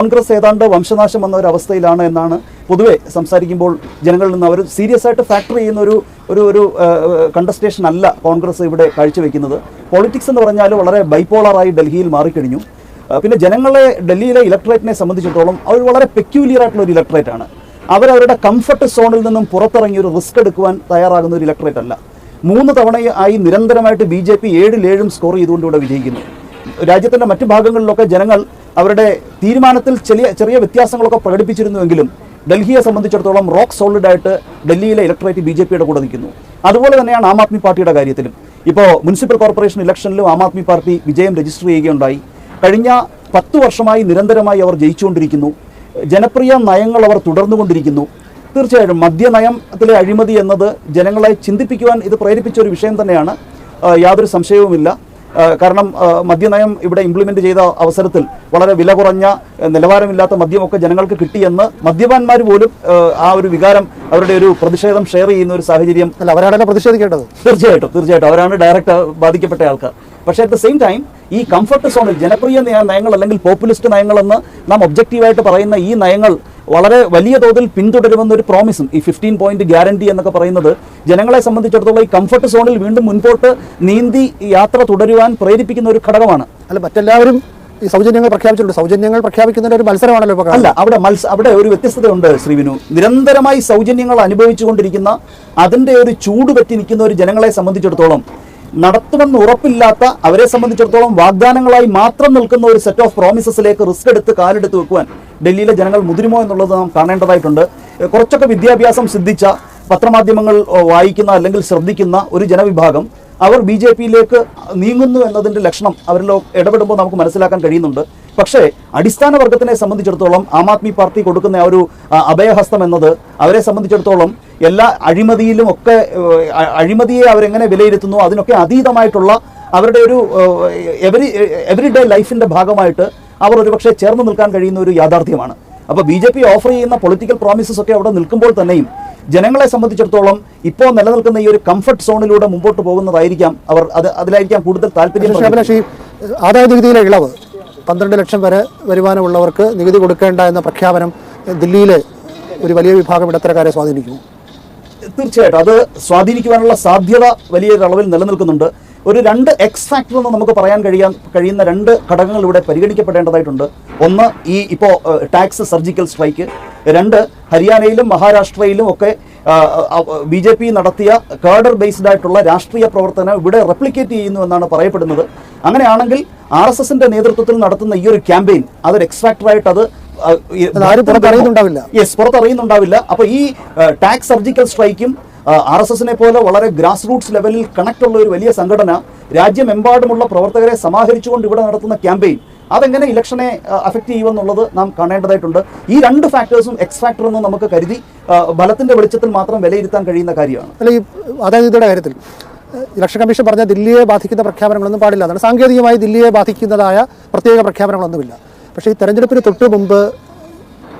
കോൺഗ്രസ് ഏതാണ്ട് വംശനാശം വന്ന ഒരു അവസ്ഥയിലാണ് എന്നാണ് പൊതുവെ സംസാരിക്കുമ്പോൾ ജനങ്ങളിൽ നിന്ന് അവർ സീരിയസ് ആയിട്ട് ഫാക്ടർ ചെയ്യുന്ന ഒരു ഒരു ഒരു കണ്ടസ്റ്റേഷൻ അല്ല കോൺഗ്രസ് ഇവിടെ കാഴ്ചവെക്കുന്നത്. പൊളിറ്റിക്സ് എന്ന് പറഞ്ഞാൽ വളരെ ബൈപ്പോളറായി ഡൽഹിയിൽ മാറിക്കഴിഞ്ഞു. പിന്നെ ജനങ്ങളെ ഡൽഹിയിലെ ഇലക്ട്രേറ്റിനെ സംബന്ധിച്ചിടത്തോളം അവർ വളരെ പെക്യൂലിയർ ആയിട്ടുള്ള ഒരു ഇലക്ട്രേറ്റ് ആണ്. അവരവരുടെ കംഫർട്ട് സോണിൽ നിന്നും പുറത്തിറങ്ങി ഒരു റിസ്ക് എടുക്കുവാൻ തയ്യാറാകുന്ന ഒരു ഇലക്ട്രേറ്റ് അല്ല. മൂന്ന് തവണയായി നിരന്തരമായിട്ട് ബി ജെ പി ഏഴിൽ ഏഴും സ്കോർ ചെയ്തുകൊണ്ട് ഇവിടെ വിജയിക്കുന്നു. രാജ്യത്തിന്റെ മറ്റു ഭാഗങ്ങളിലൊക്കെ ജനങ്ങൾ അവരുടെ തീരുമാനത്തിൽ ചെറിയ ചെറിയ വ്യത്യാസങ്ങളൊക്കെ പ്രകടിപ്പിച്ചിരുന്നുവെങ്കിലും ഡൽഹിയെ സംബന്ധിച്ചിടത്തോളം റോക്ക് സോളിഡ് ആയിട്ട് ഡൽഹിയിലെ ഇലക്ട്രേറ്റ് ബി ജെ പിയുടെ കൂടെ നിൽക്കുന്നു. അതുപോലെ തന്നെയാണ് ആം ആദ്മി പാർട്ടിയുടെ കാര്യത്തിലും. ഇപ്പോൾ മുനിസിപ്പൽ കോർപ്പറേഷൻ ഇലക്ഷനിലും ആം ആദ്മി പാർട്ടി വിജയം രജിസ്റ്റർ ചെയ്യുകയുണ്ടായി. കഴിഞ്ഞ പത്ത് വർഷമായി നിരന്തരമായി അവർ ജയിച്ചുകൊണ്ടിരിക്കുന്നു. ജനപ്രിയ നയങ്ങൾ അവർ തുടർന്നുകൊണ്ടിരിക്കുന്നു. തീർച്ചയായും മദ്യനയത്തിലെ അഴിമതി എന്നത് ജനങ്ങളെ ചിന്തിപ്പിക്കുവാൻ ഇത് പ്രേരിപ്പിച്ച ഒരു വിഷയം തന്നെയാണ്. യാതൊരു സംശയവുമില്ല. കാരണം മദ്യനയം ഇവിടെ ഇംപ്ലിമെന്റ് ചെയ്ത അവസരത്തിൽ വളരെ വില കുറഞ്ഞ നിലവാരമില്ലാത്ത മദ്യമൊക്കെ ജനങ്ങൾക്ക് കിട്ടിയെന്ന് മദ്യപാന്മാർ പോലും ആ, ആ ഒരു വികാരം അവരുടെ ഒരു പ്രതിഷേധം ഷെയർ ചെയ്യുന്ന ഒരു സാഹചര്യം അല്ല അവരാണല്ലോ പ്രതിഷേധിക്കേണ്ടത്. തീർച്ചയായിട്ടും തീർച്ചയായിട്ടും. അവരാണ് ഡയറക്റ്റ് ബാധിക്കപ്പെട്ട ആൾക്കാർ. പക്ഷേ അറ്റ് ദ സെയിം ടൈം ഈ കംഫർട്ട് സോണിൽ ജനപ്രിയ നയങ്ങൾ അല്ലെങ്കിൽ പോപ്പുലിസ്റ്റ് നയങ്ങളെന്ന് നാം ഒബ്ജക്റ്റീവായിട്ട് പറയുന്ന ഈ നയങ്ങൾ വളരെ വലിയ തോതിൽ പിന്തുടരുമെന്ന ഒരു പ്രോമിസും ഈ ഫിഫ്റ്റീൻ പോയിന്റ് ഗ്യാരണ്ടി എന്നൊക്കെ പറയുന്നത് ജനങ്ങളെ സംബന്ധിച്ചിടത്തോളം ഈ കംഫർട്ട് സോണിൽ വീണ്ടും മുൻപോട്ട് നീന്തി യാത്ര തുടരുവാൻ പ്രേരിപ്പിക്കുന്ന ഒരു ഘടകമാണ്. അല്ല മറ്റെല്ലാവരും ഈ സൗജന്യങ്ങൾ പ്രഖ്യാപിച്ചിട്ടുണ്ട്. സൗജന്യങ്ങൾ പ്രഖ്യാപിക്കുന്നതിന്റെ ഒരു മത്സരമാണല്ലോ ഇപ്പോൾ അല്ല അവിടെ മത്സ അവിടെ ഒരു വ്യത്യസ്തതയുണ്ട് ശ്രീവിനു നിരന്തരമായി സൗജന്യങ്ങൾ അനുഭവിച്ചുകൊണ്ടിരിക്കുന്ന അതിന്റെ ഒരു ചൂട് പറ്റി നിൽക്കുന്ന ഒരു ജനങ്ങളെ സംബന്ധിച്ചിടത്തോളം നടത്തുമെന്ന് ഉറപ്പില്ലാത്ത അവരെ സംബന്ധിച്ചിടത്തോളം വാഗ്ദാനങ്ങളായി മാത്രം നിൽക്കുന്ന ഒരു സെറ്റ് ഓഫ് പ്രോമിസസിലേക്ക് റിസ്ക് എടുത്ത് കാലെടുത്ത് വെക്കുവാൻ ഡൽഹിയിലെ ജനങ്ങൾ മുതിരുമോ എന്നുള്ളത് നാം കാണേണ്ടതായിട്ടുണ്ട്. കുറച്ചൊക്കെ വിദ്യാഭ്യാസം സിദ്ധിച്ച പത്രമാധ്യമങ്ങൾ വായിക്കുന്ന അല്ലെങ്കിൽ ശ്രദ്ധിക്കുന്ന ഒരു ജനവിഭാഗം അവർ ബി ജെ പിയിലേക്ക് നീങ്ങുന്നു എന്നതിന്റെ ലക്ഷണം അവരിലോ ഇടപെടുമ്പോൾ നമുക്ക് മനസ്സിലാക്കാൻ കഴിയുന്നുണ്ട്. പക്ഷേ അടിസ്ഥാന വർഗത്തിനെ സംബന്ധിച്ചിടത്തോളം ആം ആദ്മി പാർട്ടി കൊടുക്കുന്ന ആ ഒരു അഭയഹസ്തം എന്നത് അവരെ സംബന്ധിച്ചിടത്തോളം എല്ലാ അഴിമതിയിലും ഒക്കെ അഴിമതിയെ അവരെങ്ങനെ വിലയിരുത്തുന്നു അതിനൊക്കെ അതീതമായിട്ടുള്ള അവരുടെ ഒരു എവരി എവറി ഡേ ലൈഫിന്റെ ഭാഗമായിട്ട് അവർ ഒരുപക്ഷെ ചേർന്ന് നിൽക്കാൻ കഴിയുന്ന ഒരു യാഥാർത്ഥ്യമാണ്. അപ്പോൾ ബി ജെ പി ഓഫർ ചെയ്യുന്ന പൊളിറ്റിക്കൽ പ്രോമിസസ് ഒക്കെ അവിടെ നിൽക്കുമ്പോൾ തന്നെയും ജനങ്ങളെ സംബന്ധിച്ചിടത്തോളം ഇപ്പോൾ നിലനിൽക്കുന്ന ഈ ഒരു കംഫർട്ട് സോണിലൂടെ മുമ്പോട്ട് പോകുന്നതായിരിക്കാം അവർ അത് അതിലായിരിക്കാം കൂടുതൽ താല്പര്യം ആദായ നികുതിയിലെ ഇളവ് പന്ത്രണ്ട് ലക്ഷം വരെ വരുമാനമുള്ളവർക്ക് നികുതി കൊടുക്കേണ്ട എന്ന പ്രഖ്യാപനം ദില്ലിയിലെ ഒരു വലിയ വിഭാഗം ഇടത്തരക്കാരെ സ്വാധീനിക്കുന്നു. തീർച്ചയായിട്ടും. അത് സ്വാധീനിക്കുവാനുള്ള സാധ്യത വലിയ അളവിൽ നിലനിൽക്കുന്നുണ്ട്. ഒരു രണ്ട് എക്സ് ഫാക്ടർ എന്ന് നമുക്ക് പറയാൻ കഴിയാൻ കഴിയുന്ന രണ്ട് ഘടകങ്ങൾ ഇവിടെ പരിഗണിക്കപ്പെടേണ്ടതായിട്ടുണ്ട്. ഒന്ന് ഈ ഇപ്പോൾ ടാക്സ് സർജിക്കൽ സ്ട്രൈക്ക് രണ്ട് ഹരിയാനയിലും മഹാരാഷ്ട്രയിലും ഒക്കെ ബി ജെ പി നടത്തിയ കേഡർ ബേസ്ഡ് ആയിട്ടുള്ള രാഷ്ട്രീയ പ്രവർത്തനം ഇവിടെ റെപ്ലിക്കേറ്റ് ചെയ്യുന്നു എന്നാണ് പറയപ്പെടുന്നത്. അങ്ങനെയാണെങ്കിൽ ആർ എസ് എസിന്റെ നേതൃത്വത്തിൽ നടത്തുന്ന ഈ ഒരു ക്യാമ്പയിൻ അതൊരു എക്സ്ട്രാക്ടറായിട്ട് അത് പുറത്തറിയുന്നുണ്ടാവില്ല. യെസ് പുറത്തറിയുന്നുണ്ടാവില്ല. അപ്പൊ ഈ ടാക്സ് സർജിക്കൽ സ്ട്രൈക്കും ആർ എസ് എസിനെ പോലെ വളരെ ഗ്രാസ് റൂട്ട്സ് ലെവലിൽ കണക്ട് ഉള്ള ഒരു വലിയ സംഘടന രാജ്യമെമ്പാടുമുള്ള പ്രവർത്തകരെ സമാഹരിച്ചുകൊണ്ട് ഇവിടെ നടത്തുന്ന ക്യാമ്പയിൻ അതെങ്ങനെ ഇലക്ഷനെ അഫക്റ്റ് ചെയ്യുമെന്നുള്ളത് നാം കാണേണ്ടതായിട്ടുണ്ട്. ഈ രണ്ട് ഫാക്ടേഴ്സും എക്സ് ഫാക്ടർ എന്ന് നമുക്ക് കരുതി ബലത്തിന്റെ വെളിച്ചത്തിൽ മാത്രം വിലയിരുത്താൻ കഴിയുന്ന കാര്യമാണ്. അല്ല ഈ ആദായ നികുതിയുടെ കാര്യത്തിൽ ഇലക്ഷൻ കമ്മീഷൻ പറഞ്ഞ ദില്ലിയെ ബാധിക്കുന്ന പ്രഖ്യാപനങ്ങളൊന്നും പാടില്ല. അതാണ് സാങ്കേതികമായി ദില്ലിയെ ബാധിക്കുന്നതായ പ്രത്യേക പ്രഖ്യാപനങ്ങളൊന്നുമില്ല. പക്ഷേ ഈ തെരഞ്ഞെടുപ്പിന് തൊട്ട് മുമ്പ്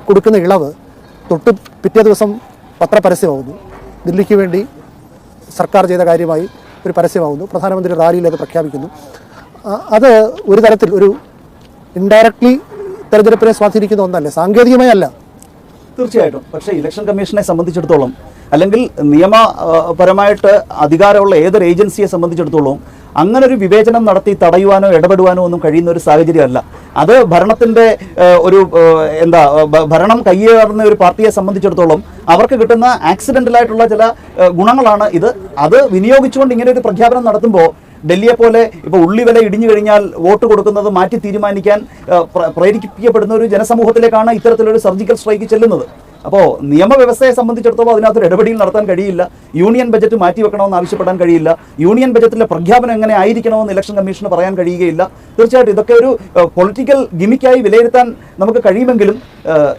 കൊടുക്കുന്ന ഇളവ് തൊട്ട് പിറ്റേ ദിവസം പത്രപരസ്യമാവുന്നു. ദില്ലിക്ക് വേണ്ടി സർക്കാർ ചെയ്ത കാര്യമായി ഒരു പരസ്യമാവുന്നു. പ്രധാനമന്ത്രി റാലിയിൽ അത് പ്രഖ്യാപിക്കുന്നു അത് ഒരു തരത്തിൽ ഒരു ഇൻഡയറക്ട്ലി തെരഞ്ഞെടുപ്പിനെ സ്വാധീനിക്കുന്ന ഒന്നല്ലേ സാങ്കേതികമായി അല്ല. തീർച്ചയായിട്ടും. പക്ഷേ ഇലക്ഷൻ കമ്മീഷനെ സംബന്ധിച്ചിടത്തോളം അല്ലെങ്കിൽ നിയമപരമായിട്ട് അധികാരമുള്ള ഏതൊരു ഏജൻസിയെ സംബന്ധിച്ചിടത്തോളം അങ്ങനെ ഒരു വിവേചനം നടത്തി തടയുവാനോ ഇടപെടുവാനോ ഒന്നും കഴിയുന്ന ഒരു സാഹചര്യമല്ല. അത് ഭരണത്തിന്റെ ഒരു എന്താ ഭരണം കയ്യേറുന്ന ഒരു പാർട്ടിയെ സംബന്ധിച്ചിടത്തോളം അവർക്ക് കിട്ടുന്ന ആക്സിഡന്റലായിട്ടുള്ള ചില ഗുണങ്ങളാണ് ഇത്. അത് വിനിയോഗിച്ചുകൊണ്ട് ഇങ്ങനെ ഒരു പ്രഖ്യാപനം നടത്തുമ്പോൾ ഡൽഹിയെ പോലെ ഇപ്പോൾ ഉള്ളി വില ഇടിഞ്ഞു കഴിഞ്ഞാൽ വോട്ട് കൊടുക്കുന്നത് മാറ്റി തീരുമാനിക്കാൻ പ്രേരിപ്പിക്കപ്പെടുന്ന ഒരു ജനസമൂഹത്തിലേക്കാണ് ഇത്തരത്തിലൊരു സർജിക്കൽ സ്ട്രൈക്ക് ചെല്ലുന്നത്. അപ്പോൾ നിയമവ്യവസ്ഥയെ സംബന്ധിച്ചിടത്തോളം അതിനകത്തൊരു ഇടപെടിയിൽ നടത്താൻ കഴിയില്ല. യൂണിയൻ ബജറ്റ് മാറ്റിവെക്കണമെന്ന് ആവശ്യപ്പെടാൻ കഴിയില്ല. യൂണിയൻ ബജറ്റിലെ പ്രഖ്യാപനം എങ്ങനെ ആയിരിക്കണമെന്ന് ഇലക്ഷൻ കമ്മീഷന് പറയാൻ കഴിയുകയില്ല. തീർച്ചയായിട്ടും ഇതൊക്കെ ഒരു പൊളിറ്റിക്കൽ ഗിമിക്കായി വിലയിരുത്താൻ നമുക്ക് കഴിയുമെങ്കിലും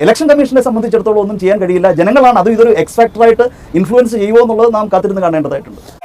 ഇലക്ഷൻ കമ്മീഷനെ സംബന്ധിച്ചിടത്തോളം ഒന്നും ചെയ്യാൻ കഴിയില്ല. ജനങ്ങളാണ് അത് ഇതൊരു എക്സ്ഫാക്ടറായിട്ട് ഇൻഫ്ലുവൻസ് ചെയ്യുമോ എന്നുള്ളത് നാം കാത്തിരുന്ന് കാണേണ്ടതായിട്ടുണ്ട്.